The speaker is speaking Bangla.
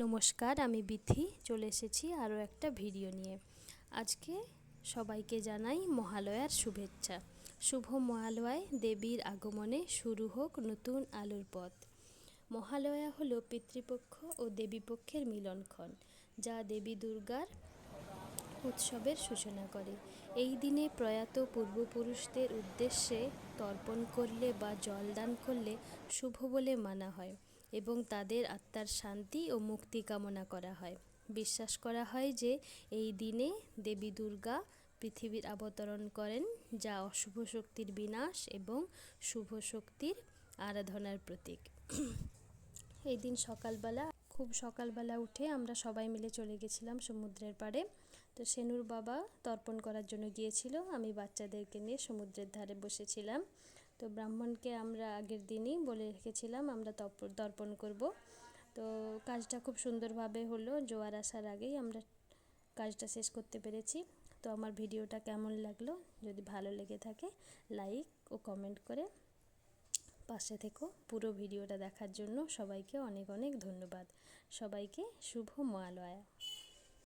নমস্কার, আমি বিথি। চলে এসেছি আরও একটা ভিডিও নিয়ে। আজকে সবাইকে জানাই মহালয়ার শুভেচ্ছা। শুভ মহালয়ায় দেবীর আগমনে শুরু হোক নতুন আলোর পথ। মহালয়া হলো পিতৃপক্ষ ও দেবীপক্ষের মিলনক্ষণ, যা দেবী দুর্গার উৎসবের সূচনা করে। এই দিনে প্রয়াত পূর্বপুরুষদের উদ্দেশ্যে তর্পণ করলে বা জলদান করলে শুভ বলে মানা হয়। এবং তাদের আত্মার শান্তি ও মুক্তি কামনা করা হয়। বিশ্বাস করা হয় যে এই দিনে দেবী দুর্গা পৃথিবীর অবতরণ করেন, যা অশুভ শক্তির বিনাশ এবং শুভ শক্তির আরাধনার প্রতীক। এই দিন সকালবেলা, খুব সকালবেলা উঠে আমরা সবাই মিলে চলে গেছিলাম সমুদ্রের পাড়ে। তো সেনুর বাবা তর্পণ করার জন্য গিয়েছিল। আমি বাচ্চাদেরকে নিয়ে সমুদ্রের ধারে বসেছিলাম। তো ব্রাহ্মণকে আমরা আগের দিনই বলে রেখেছিলাম, আমরা তপ তর্পণ করব। তো কাজটা খুব সুন্দরভাবে হলো, জোয়ার আসার আগেই আমরা কাজটা শেষ করতে পেরেছি। তো আমার ভিডিওটা কেমন লাগল, যদি ভালো লেগে থাকে, লাইক ও কমেন্ট করে পাশে থেকো। পুরো ভিডিওটা দেখার জন্য সবাইকে অনেক অনেক ধন্যবাদ। সবাইকে শুভ মহালয়া।